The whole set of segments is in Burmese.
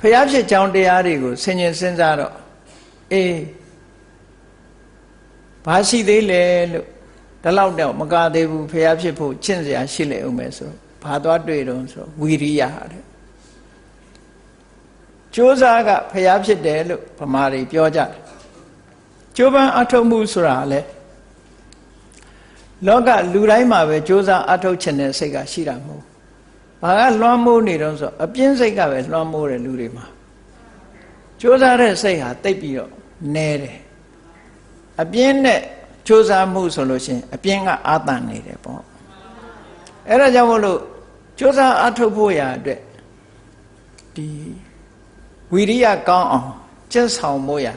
ဖျားဖြစ်ကြောင်းတရားတွေကိုဆင်ញင်စဉ်းစားတော့အေးဘာရှိသေးလဲလို့ဒီလောက်တော့မကသေးဘူးဖျားဖြစ်ဖို့ချင့်စရာရှိလေအောင်မယ်ဆိုဘာသွားတွေ့တော့ဆိုဝီရိယတဲ့ကြိုးစားကဖျားဖြစ်တယ်လို့ဗမာတွေပြောကြတယ်ကြိုးပမ်းအထုတ်မှုဆိုတာလေလောကလူတိုင်းမှာပဲကြိုးစားအထုတ်ခြင်းတဲ့စိတ်ကရှိတာမဟုတ် ဘာကလွှမ်းမိုးနေတော့ဆိုအပြင်းစိတ်ကပဲလွှမ်းမိုးတယ်လူတွေမှာကြိုးစားတဲ့စိတ်ဟာတိတ်ပြီးတော့နဲတယ်အပြင်းနဲ့ကြိုးစားမှုဆိုလို့ရှိရင်အပြင်းကအာတန်နေတယ်ပေါ့အဲ့ဒါကြောင့်မို့လို့ကြိုးစားအထုတ်ဖို့ရာအတွက်ဒီဝီရိယကောင်းအောင်ကျင့်ဆောင်ဖို့ရာ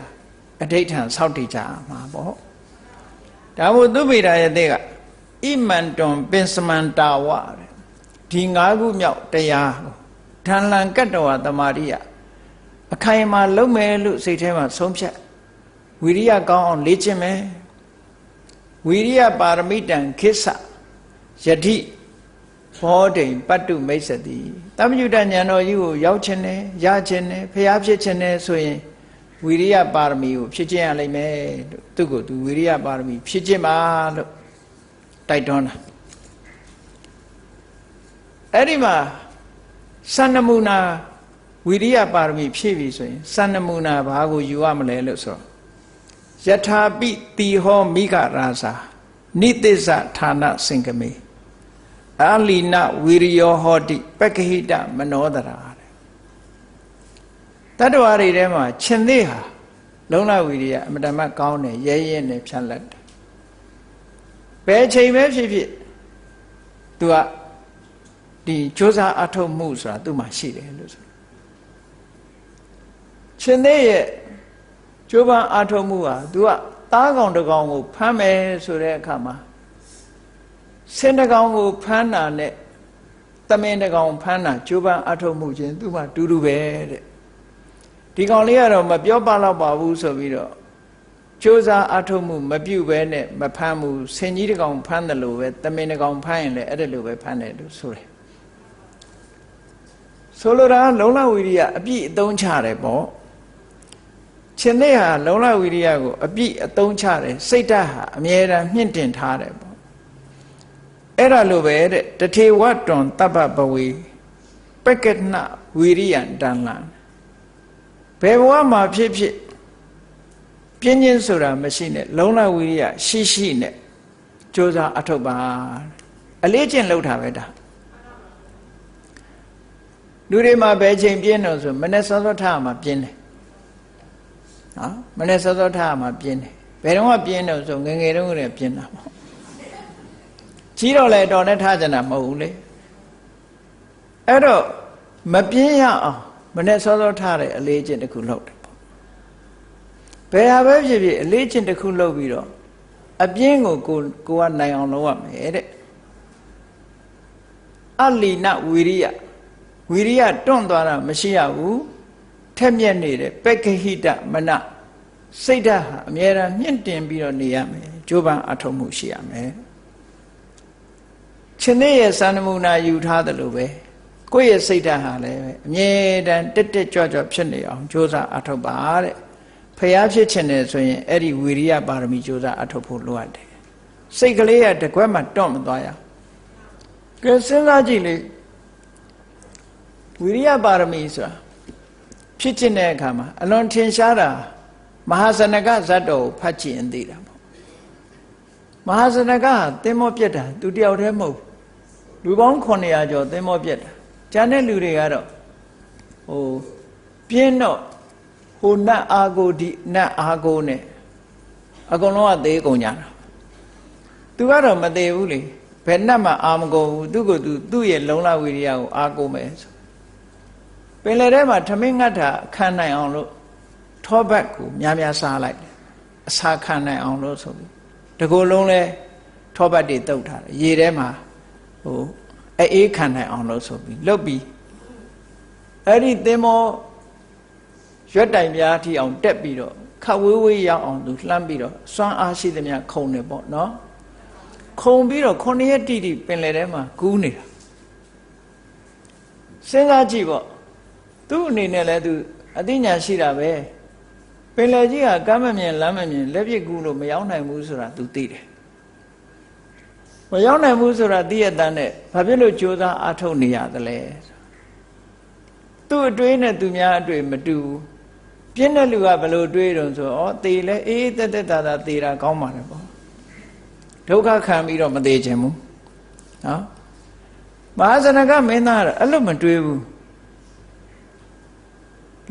အဋိဋ္ဌံဆောက်တည်ကြမှာပေါ့ဒါမို့သူဗေဒရဲ့တဲ့ကဣမန္တွန်ပင်စမန္တာဝတဲ့ ဒီ၅ခုမြောက်တရားကိုဓာလံကတ္တဝသမာရိယအခိုင်အမာလုံးမယ်လို့စိတ်ထဲမှာဆုံးဖြတ်ဝီရိယကောင်းအောင်လေ့ကျင့်မယ်ဝီရိယပါရမိတံခိစ္စယတိဘောဒိန်ပတ္တုမိတ်စတိတမ္ပညုတဉာဏ်တော်ကြီးကိုရောက်ခြင်းနဲ့ရခြင်းနဲ့ဖျားဖြစ်ခြင်းနဲ့ဆိုရင်ဝီရိယပါရမီကိုဖြစ်ခြင်းရလိမ့်မယ်လို့သူ့ကိုသူဝီရိယပါရမီဖြစ်ခြင်းပါလို့တိုက်တွန်းတာ အဲ့ဒီမှာစန္နမူနာဝီရိယပါရမီဖြည့်ပြီဆိုရင်စန္နမူနာဘာကိုယူရမလဲလို့ဆိုတော့ယထာပိတိဟောမိဂရာဇာနိသစ္စဌာနစင်ကမေအာလီနဝီရိယောဟောတိပက္ခဟိတမနောဒရာတဲ့တတ္တဝါတွေထဲမှာရှင်သေးဟာလုံလဝီရိယအမတမကောင်းတယ်ရဲရဲနဲ့ဖြန့်လက်တယ်ဘယ်ချိန်ပဲဖြစ်ဖြစ် तू က ဒီစ조사အထုတ်မှုဆိုတာသူ့မှာရှိတယ်လို့ဆိုရှင်သေးရဲ့ကြိုးပမ်းအထုတ်မှုဟာ तू ကသားကောင်တကောင်ကိုဖမ်းမယ်ဆိုတဲ့အခါမှာဆင်းတကောင်ကိုဖမ်းတာနဲ့တမင်တကောင်ဖမ်းတာကြိုးပမ်းအထုတ်မှုချင်းသူ့မှာတူတူပဲတဲ့ဒီကောင်လေးကတော့မပြောပါတော့ပါဘူးဆိုပြီးတော့ကြိုးစားအထုတ်မှုမပြုတ်ပဲနဲ့မဖမ်းဘူးဆင်ကြီးတကောင်ဖမ်းတယ်လို့ပဲတမင်တကောင်ဖမ်းရင်လည်းအဲ့ဒါလိုပဲဖမ်းတယ်လို့ဆိုတယ် ဆိုလိုတာလုံလဝိရိယအပြည့်အသုံးချတယ်ပေါ့ရှင်တဲ့ဟာလုံလဝိရိယကိုအပြည့်အသုံးချတယ်စိတ်ဓာတ်ဟာအမြဲတမ်းမြင့်တင်ထားတယ်ပေါ့အဲ့ဒါလိုပဲတဲ့တထေဝတ္တွန်တပ္ပပဝေပက္ကနဝိရိယံတန်လံဘယ်ဘဝမှာဖြစ်ဖြစ်ပြင်းချင်းဆိုတာမရှိနဲ့လုံလဝိရိယရှိရှိနဲ့ကြိုးစားအထောက်ပါအလေးကျင့်လုပ်တာပဲဒါ လူတွေမှာဘယ်ချိန်ပြင်းတော့ဆိုမနေ့စောစောထားမှာပြင်းတယ်နော်မနေ့စောစောထားမှာပြင်းတယ်ဘယ်တော့မှပြင်းတော့ဆိုငငယ်တုန်းကတည်းကပြင်းတာပေါ့ကြီးတော့လေတော်နဲ့ထားကြတာမဟုတ်ဘူးလေအဲ့တော့မပြင်းရအောင်မနေ့စောစောထားတဲ့အလေးကျင့်တစ်ခုလုပ်တယ်ပေါ့ဘယ်ဟာပဲဖြစ်ဖြစ်အလေးကျင့်တစ်ခုလုပ်ပြီးတော့အပြင်းကိုကိုကိုကနိုင်အောင်လုပ်ရမယ်တဲ့အလီနဝီရိယ ဝီရိယတွန့်သွားတာမရှိရဘူးထက်မြက်နေတဲ့ပက္ခဟိတမနစိတ်ဓာတ်ဟာအမြဲတမ်းမြင့်တင်ပြီးတော့နေရမယ်ကြိုးပမ်းအထောက်မှုရှိရမယ်ရှင်သေးရဲ့စံနမူနာယူထားတယ်လို့ပဲကိုယ့်ရဲ့စိတ်ဓာတ်ဟာလည်းပဲအမြဲတမ်းတက်တက်ကြွကြွဖြစ်နေအောင်ကြိုးစားအထောက်ပါတဲ့ဖျားဖြစ်ခြင်းနဲ့ဆိုရင်အဲ့ဒီဝီရိယပါရမီကြိုးစားအထောက်ဖို့လိုအပ်တယ်စိတ်ကလေးကတကွက်မှတွန့်မသွားရကဲစဉ်းစားကြည့်လေ ဝိရိယပါရမီဆိုတာဖြစ်ခြင်းတဲ့အခါမှာအလွန်ထင်ရှားတာမဟာဇနကဇတ်တော်ကိုဖတ်ကြည့်ရင်သိတာပေါ့မဟာဇနကဟာသင်္ဘောပြက်တာသူတယောက်တည်းမဟုတ်လူပေါင်း900ကျော်သင်္ဘောပြက်တာကျန်တဲ့လူတွေကတော့ဟိုပြင်းတော့ဟိုနတ်အာကိုဒီနတ်အာကိုနဲ့အကုန်လုံးကသေးကုန်ကြတာသူကတော့မသေးဘူးလေဘယ်နတ်မှအာမကုန်ဘူးသူ့ကိုသူသူ့ရဲ့လုံလဝိရိယကိုအာကိုမယ်ဆို ပင်လယ်ထဲမှာထမင်းငတ်တာခံနိုင်အောင်လို့ထောဘက်ကိုများများစားလိုက်တယ်အစာခံနိုင်အောင်လို့ဆိုပြီးတကူလုံးလဲထောဘက်တွေတုတ်ထားတယ်ရေထဲမှာဟိုအေးခံနိုင်အောင်လို့ဆိုပြီးလုတ်ပြီးအဲ့ဒီသင်္ဘောရွက်တိုင်များထိအောင်တက်ပြီးတော့ခတ်ဝေးဝေးရောက်အောင်သူလှမ်းပြီးတော့စွမ်းအားရှိသမျှခုံတယ်ပေါ့နော်ခုံပြီးတော့ခုနှစ်ရက်တိတိပင်လယ်ထဲမှာကူးနေတာစဉ်းစားကြည့်ပေါ့ သူ့အနေနဲ့လည်းသူအသိဉာဏ်ရှိတာပဲပင်လယ်ကြီးကကမ်းမမြင်လမ်းမမြင်လက်ပြကူလို့မရောက်နိုင်ဘူးဆိုတာသူသိတယ်မရောက်နိုင်ဘူးဆိုတာသိရတဲ့နဲ့ဘာဖြစ်လို့ကြိုးစားအားထုတ်နေရသလဲသူ့အတွေးနဲ့သူများအတွေးမတူဘူးပြင်းတဲ့လူကဘယ်လိုတွေးတုံဆိုဩသေလဲအေးတက်တက်တာတာသေတာကောင်းပါလေပေါ့ဒုက္ခခံပြီးတော့မသေးခြင်းဘူးနော်မဟာဇနကမင်းသားကအဲ့လိုမတွေးဘူး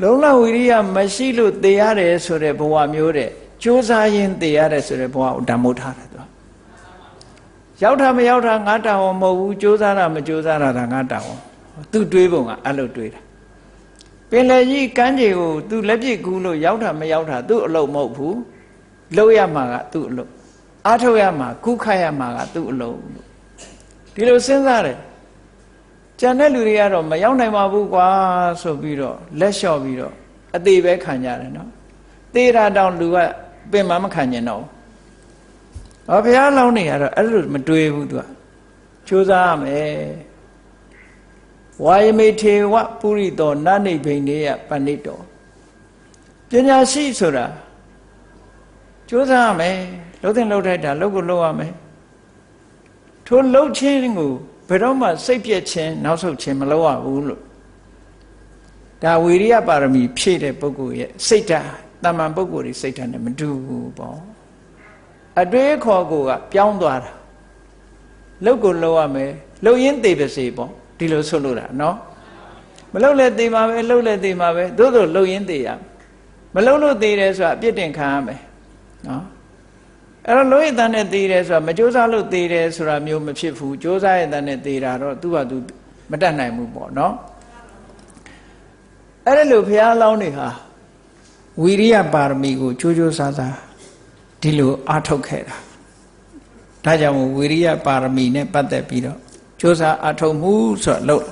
လုံလဝိရိယမရှိလို့သေရတယ်ဆိုတဲ့ဘဝမျိုးတဲ့ကြိုးစားရင်သေရတယ်ဆိုတဲ့ဘဝကိုဓမ္မို့ထားတယ်သူရောက်တာမရောက်တာငါတောင်းမဟုတ်ဘူးကြိုးစားတာမကြိုးစားတာဒါငါတောင်းသူတွေးပုံကအဲ့လိုတွေးတာပင်လယ်ကြီးကမ်းခြေကိုသူလက်ပြကူးလို့ရောက်တာမရောက်တာသူ့အလုပ်မဟုတ်ဘူးလုပ်ရမှာကသူ့အလုပ်အားထုတ်ရမှာကုခတ်ရမှာကသူ့အလုပ်ဒီလိုစဉ်းစားတယ် ကြံတဲ့လူတွေကတော့မရောက်နိုင်ပါဘူးကွာဆိုပြီးတော့လက်လျှော့ပြီးတော့အသေးပဲခံကြတယ်နော်သေတာတောင်လူကပင်မမခံကျင်တော့ဟောဘုရားလောင်းနေရတော့အဲ့လိုမတွေးဘူးသူကကြိုးစားရမယ်ဝါယမေထေဝပုရိသောနနိဗ္ဗိနေယပဏိတောပညာရှိဆိုတာကြိုးစားရမယ်လှုပ်တဲ့လှုပ်ထိုက်တာလှုပ်ကိုလှုပ်ရမယ်ထိုလှုပ်ခြင်းကို ဘယ်တော့မှစိတ်ပြည့်ခြင်းနောက်ဆုတ်ခြင်းမလုပ်ရဘူးလို့ဒါဝီရိယပါရမီဖြည့်တဲ့ပုဂ္ဂိုလ်ရဲ့စိတ်ဓာတ်တမန်ပုဂ္ဂိုလ်တွေစိတ်ဓာတ်နဲ့မတူဘူးပေါ့အတွေးခေါ်ကိုကပြောင်းသွားတာလုတ်ကိုလှုပ်ရမယ်လှုပ်ရင်းသေးပါစေပေါ့ဒီလိုဆိုလို့တာနော်မလှုပ်လဲသေးမှာပဲလှုပ်လဲသေးမှာပဲသို့သောလှုပ်ရင်းသေးရမလှုပ်လို့သေးတယ်ဆိုတာအပြစ်တင်ခံရမယ်နော် အဲ့တော့လို့ရတဲ့နဲ့သေးတယ်ဆိုတာမကြိုးစားလို့သေးတယ်ဆိုတာမျိုးမဖြစ်ဘူးကြိုးစားရတဲ့နဲ့သေးတာတော့သူ့ဟာသူမတတ်နိုင်ဘူးပေါ့နော်အဲ့ဒါလို့ဘုရားလောင်းတွေဟာဝီရိယပါရမီကိုကြိုးကြိုးစားစားဒီလိုအားထုတ်ခဲ့တာဒါကြောင့်ဝီရိယပါရမီနဲ့ပတ်သက်ပြီးတော့ကြိုးစားအားထုတ်မှုဆိုတော့လို့